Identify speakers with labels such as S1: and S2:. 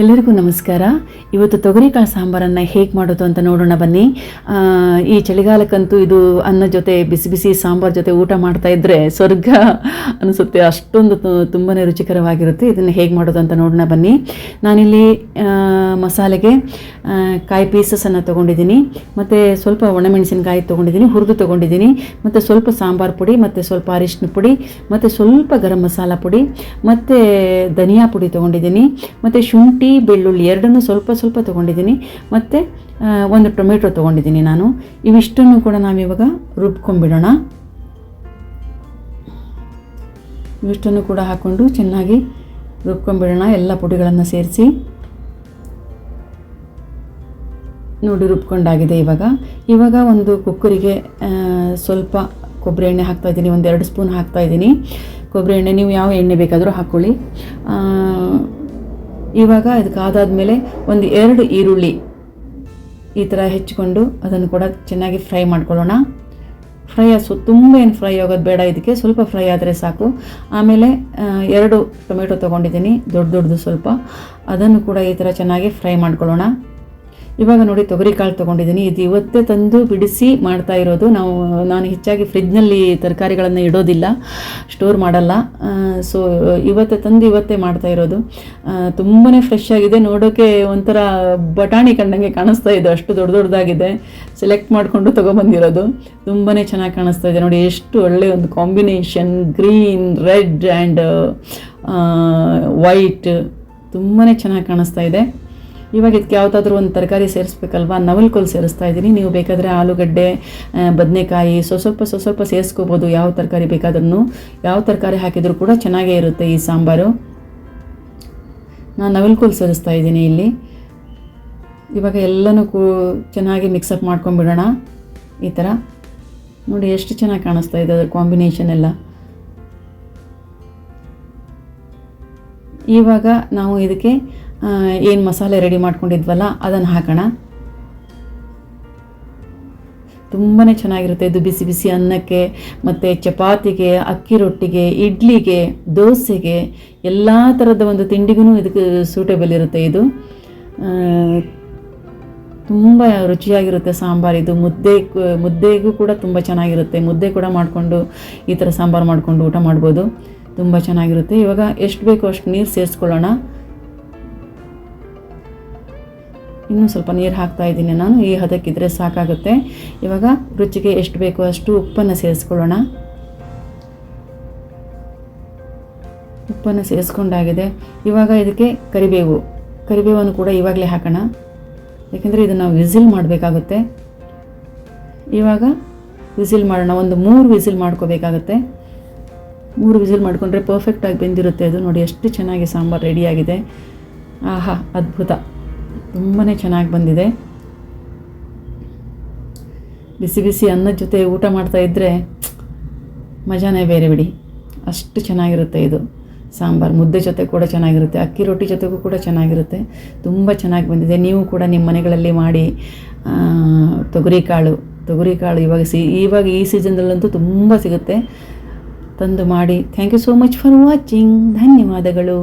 S1: ಎಲ್ಲರಿಗೂ ನಮಸ್ಕಾರ. ಇವತ್ತು ತೊಗರಿಕಾಳು ಸಾಂಬಾರನ್ನು ಹೇಗೆ ಮಾಡೋದು ಅಂತ ನೋಡೋಣ ಬನ್ನಿ. ಈ ಚಳಿಗಾಲಕ್ಕಂತೂ ಇದು ಅನ್ನ ಜೊತೆ, ಬಿಸಿ ಬಿಸಿ ಸಾಂಬಾರ್ ಜೊತೆ ಊಟ ಮಾಡ್ತಾ ಇದ್ದರೆ ಸ್ವರ್ಗ ಅನಿಸುತ್ತೆ. ಅಷ್ಟೊಂದು ತುಂಬಾ ರುಚಿಕರವಾಗಿರುತ್ತೆ. ಇದನ್ನು ಹೇಗೆ ಮಾಡೋದು ಅಂತ ನೋಡೋಣ ಬನ್ನಿ. ನಾನಿಲ್ಲಿ ಮಸಾಲೆಗೆ ಕಾಯಿ ಪೀಸಸನ್ನು ತೊಗೊಂಡಿದ್ದೀನಿ. ಮತ್ತು ಸ್ವಲ್ಪ ಒಣಮೆಣಸಿನಕಾಯಿ ತೊಗೊಂಡಿದ್ದೀನಿ, ಹುರಿದು ತೊಗೊಂಡಿದ್ದೀನಿ. ಮತ್ತು ಸ್ವಲ್ಪ ಸಾಂಬಾರು ಪುಡಿ, ಮತ್ತು ಸ್ವಲ್ಪ ಅರಿಶಿನ ಪುಡಿ, ಮತ್ತು ಸ್ವಲ್ಪ ಗರಂ ಮಸಾಲ ಪುಡಿ, ಮತ್ತು ಧನಿಯಾ ಪುಡಿ ತೊಗೊಂಡಿದ್ದೀನಿ. ಮತ್ತು ಶುಂಠಿ ಬೆಳ್ಳುಳ್ಳಿ ಎರಡನ್ನೂ ಸ್ವಲ್ಪ ಸ್ವಲ್ಪ ತೊಗೊಂಡಿದ್ದೀನಿ. ಮತ್ತು ಒಂದು ಟೊಮೆಟೊ ತೊಗೊಂಡಿದ್ದೀನಿ ನಾನು. ಇವಿಷ್ಟನ್ನು ಕೂಡ ನಾವಿವಾಗ ರುಬ್ಕೊಂಡ್ಬಿಡೋಣ. ಇವಿಷ್ಟನ್ನು ಕೂಡ ಹಾಕ್ಕೊಂಡು ಚೆನ್ನಾಗಿ ರುಬ್ಕೊಂಡ್ಬಿಡೋಣ ಎಲ್ಲ ಪುಡಿಗಳನ್ನು ಸೇರಿಸಿ. ನೋಡಿ, ರುಬ್ಕೊಂಡಾಗಿದೆ ಇವಾಗ. ಇವಾಗ ಒಂದು ಕುಕ್ಕರಿಗೆ ಸ್ವಲ್ಪ ಕೊಬ್ಬರಿ ಎಣ್ಣೆ ಹಾಕ್ತಾಯಿದ್ದೀನಿ ಒಂದೆರಡು ಸ್ಪೂನ್ ಹಾಕ್ತಾಯಿದ್ದೀನಿ ಕೊಬ್ಬರಿ ಎಣ್ಣೆ, ನೀವು ಯಾವ ಎಣ್ಣೆ ಬೇಕಾದರೂ ಹಾಕ್ಕೊಳ್ಳಿ. ಇವಾಗ ಇದಕ್ಕೆ ಆದಾದಮೇಲೆ ಒಂದು ಎರಡು ಈರುಳ್ಳಿ ಈ ಥರ ಹೆಚ್ಚಿಕೊಂಡು ಅದನ್ನು ಕೂಡ ಚೆನ್ನಾಗಿ ಫ್ರೈ ಮಾಡ್ಕೊಳ್ಳೋಣ. ಫ್ರೈ ಸೊ ತುಂಬ ಏನು ಫ್ರೈ ಆಗೋದು ಬೇಡ ಇದಕ್ಕೆ, ಸ್ವಲ್ಪ ಫ್ರೈ ಆದರೆ ಸಾಕು. ಆಮೇಲೆ ಎರಡು ಟೊಮೆಟೊ ತೊಗೊಂಡಿದ್ದೀನಿ, ದೊಡ್ಡ ದೊಡ್ಡದು ಸ್ವಲ್ಪ. ಅದನ್ನು ಕೂಡ ಈ ಥರ ಚೆನ್ನಾಗಿ ಫ್ರೈ ಮಾಡ್ಕೊಳ್ಳೋಣ. ಇವಾಗ ನೋಡಿ ತೊಗರಿ ಕಾಳು ತೊಗೊಂಡಿದ್ದೀನಿ. ಇದು ಇವತ್ತೇ ತಂದು ಬಿಡಿಸಿ ಮಾಡ್ತಾ ಇರೋದು. ನಾವು, ನಾನು ಹೆಚ್ಚಾಗಿ ಫ್ರಿಜ್ನಲ್ಲಿ ತರಕಾರಿಗಳನ್ನು ಇಡೋದಿಲ್ಲ ಸ್ಟೋರ್ ಮಾಡಲ್ಲ. ಸೊ ಇವತ್ತೇ ತಂದು ಇವತ್ತೇ ಮಾಡ್ತಾ ಇರೋದು. ತುಂಬಾ ಫ್ರೆಶ್ ಆಗಿದೆ. ನೋಡೋಕ್ಕೆ ಒಂಥರ ಬಟಾಣಿ ಕಂಡಂಗೆ ಕಾಣಿಸ್ತಾ ಇದೆ. ಅಷ್ಟು ದೊಡ್ಡ ದೊಡ್ಡದಾಗಿದೆ. ಸೆಲೆಕ್ಟ್ ಮಾಡಿಕೊಂಡು ತೊಗೊಬಂದಿರೋದು. ತುಂಬಾ ಚೆನ್ನಾಗಿ ಕಾಣಿಸ್ತಾ ಇದೆ. ನೋಡಿ, ಎಷ್ಟು ಒಳ್ಳೆಯ ಒಂದು combination green red and white ತುಂಬಾ ಚೆನ್ನಾಗಿ ಕಾಣಿಸ್ತಾ ಇದೆ. ಇವಾಗ ಇದಕ್ಕೆ ಯಾವುದಾದ್ರೂ ಒಂದು ತರಕಾರಿ ಸೇರಿಸ್ಬೇಕಲ್ವಾ? ನವಲ್ಕೋಲು ಸೇರಿಸ್ತಾ ಇದ್ದೀನಿ. ನೀವು ಬೇಕಾದರೆ ಆಲೂಗಡ್ಡೆ ಬದನೆಕಾಯಿ ಸ್ವಲ್ಪ ಸ್ವಲ್ಪ ಸೇರಿಸ್ಕೋಬೋದು. ಯಾವ ತರಕಾರಿ ಬೇಕಾದ್ರೂ ಯಾವ ತರಕಾರಿ ಹಾಕಿದರೂ ಕೂಡ ಚೆನ್ನಾಗೇ ಇರುತ್ತೆ ಈ ಸಾಂಬಾರು. ನಾನು ನವಲ್ಕೋಲು ಸೇರಿಸ್ತಾ ಇದ್ದೀನಿ ಇಲ್ಲಿ. ಇವಾಗ ಎಲ್ಲನೂ ಕೂ, ಚೆನ್ನಾಗಿ ಮಿಕ್ಸಪ್ ಮಾಡ್ಕೊಂಬಿಡೋಣ ಈ ಥರ ನೋಡಿ ಎಷ್ಟು ಚೆನ್ನಾಗಿ ಕಾಣಿಸ್ತಾ ಇದೆ ಅದರ ಕಾಂಬಿನೇಷನ್ ಎಲ್ಲ. ಇವಾಗ ನಾವು ಇದಕ್ಕೆ ಏನು ಮಸಾಲೆ ರೆಡಿ ಮಾಡ್ಕೊಂಡಿದ್ವಲ್ಲ, ಅದನ್ನು ಹಾಕೋಣ. ತುಂಬಾ ಚೆನ್ನಾಗಿರುತ್ತೆ ಇದು ಬಿಸಿ ಬಿಸಿ ಅನ್ನಕ್ಕೆ, ಮತ್ತು ಚಪಾತಿಗೆ, ಅಕ್ಕಿ ರೊಟ್ಟಿಗೆ, ಇಡ್ಲಿಗೆ, ದೋಸೆಗೆ, ಎಲ್ಲ ಥರದ ಒಂದು ತಿಂಡಿಗೂ ಇದಕ್ಕೆ ಸೂಟೇಬಲ್ ಇರುತ್ತೆ ಇದು. ತುಂಬ ರುಚಿಯಾಗಿರುತ್ತೆ ಸಾಂಬಾರು ಇದು. ಮುದ್ದೆ ಮುದ್ದೆಗೂ ಕೂಡ ತುಂಬ ಚೆನ್ನಾಗಿರುತ್ತೆ. ಮುದ್ದೆ ಕೂಡ ಮಾಡಿಕೊಂಡು ಈ ಥರ ಸಾಂಬಾರು ಮಾಡಿಕೊಂಡು ಊಟ ಮಾಡ್ಬೋದು. ತುಂಬ ಚೆನ್ನಾಗಿರುತ್ತೆ. ಇವಾಗ ಎಷ್ಟು ಬೇಕೋ ಅಷ್ಟು ನೀರು ಸೇರಿಸ್ಕೊಳ್ಳೋಣ. ಇನ್ನೂ ಸ್ವಲ್ಪ ನೀರು ಹಾಕ್ತಾ ಇದ್ದೀನಿ ನಾನು. ಈ ಹದಕ್ಕಿದ್ರೆ ಸಾಕಾಗುತ್ತೆ. ಇವಾಗ ರುಚಿಗೆ ಎಷ್ಟು ಬೇಕೋ ಅಷ್ಟು ಉಪ್ಪನ್ನು ಸೇರಿಸ್ಕೊಳ್ಳೋಣ. ಉಪ್ಪನ್ನು ಸೇರಿಸ್ಕೊಂಡಾಗಿದೆ. ಇವಾಗ ಇದಕ್ಕೆ ಕರಿಬೇವು. ಕರಿಬೇವನ್ನು ಕೂಡ ಇವಾಗಲೇ ಹಾಕೋಣ. ಯಾಕೆಂದರೆ ಇದನ್ನು ವಿಸಿಲ್ ಮಾಡಬೇಕಾಗುತ್ತೆ. ಇವಾಗ ವಿಸಿಲ್ ಮಾಡೋಣ. ಒಂದು ಮೂರು ವಿಸಿಲ್ ಮಾಡ್ಕೋಬೇಕಾಗುತ್ತೆ. ಮೂರು ವಿಸಿಲ್ ಮಾಡಿಕೊಂಡ್ರೆ ಪರ್ಫೆಕ್ಟಾಗಿ ಬೆಂದಿರುತ್ತೆ ಅದು. ನೋಡಿ, ಎಷ್ಟು ಚೆನ್ನಾಗಿ ಸಾಂಬಾರು ರೆಡಿಯಾಗಿದೆ ಆಹಾ, ಅದ್ಭುತ. ತುಂಬಾ ಚೆನ್ನಾಗಿ ಬಂದಿದೆ. ಬಿಸಿ ಬಿಸಿ ಅನ್ನದ ಜೊತೆ ಊಟ ಮಾಡ್ತಾ ಇದ್ದರೆ ಮಜಾನೇ ಬೇರೆ ಬಿಡಿ. ಅಷ್ಟು ಚೆನ್ನಾಗಿರುತ್ತೆ ಇದು. ಸಾಂಬಾರು ಮುದ್ದೆ ಜೊತೆ ಕೂಡ ಚೆನ್ನಾಗಿರುತ್ತೆ, ಅಕ್ಕಿ ರೊಟ್ಟಿ ಜೊತೆಗೂ ಕೂಡ ಚೆನ್ನಾಗಿರುತ್ತೆ. ತುಂಬ ಚೆನ್ನಾಗಿ ಬಂದಿದೆ. ನೀವು ಕೂಡ ನಿಮ್ಮ ಮನೆಗಳಲ್ಲಿ ಮಾಡಿ ತೊಗರಿ ಕಾಳು ತೊಗರಿ ಕಾಳು ಇವಾಗ ಸಿ, ಇವಾಗ ಈ ಸೀಸನ್ದಲ್ಲಂತೂ ತುಂಬ ಸಿಗುತ್ತೆ. ತಂದು ಮಾಡಿ. Thank you so much for watching. ಧನ್ಯವಾದಗಳು.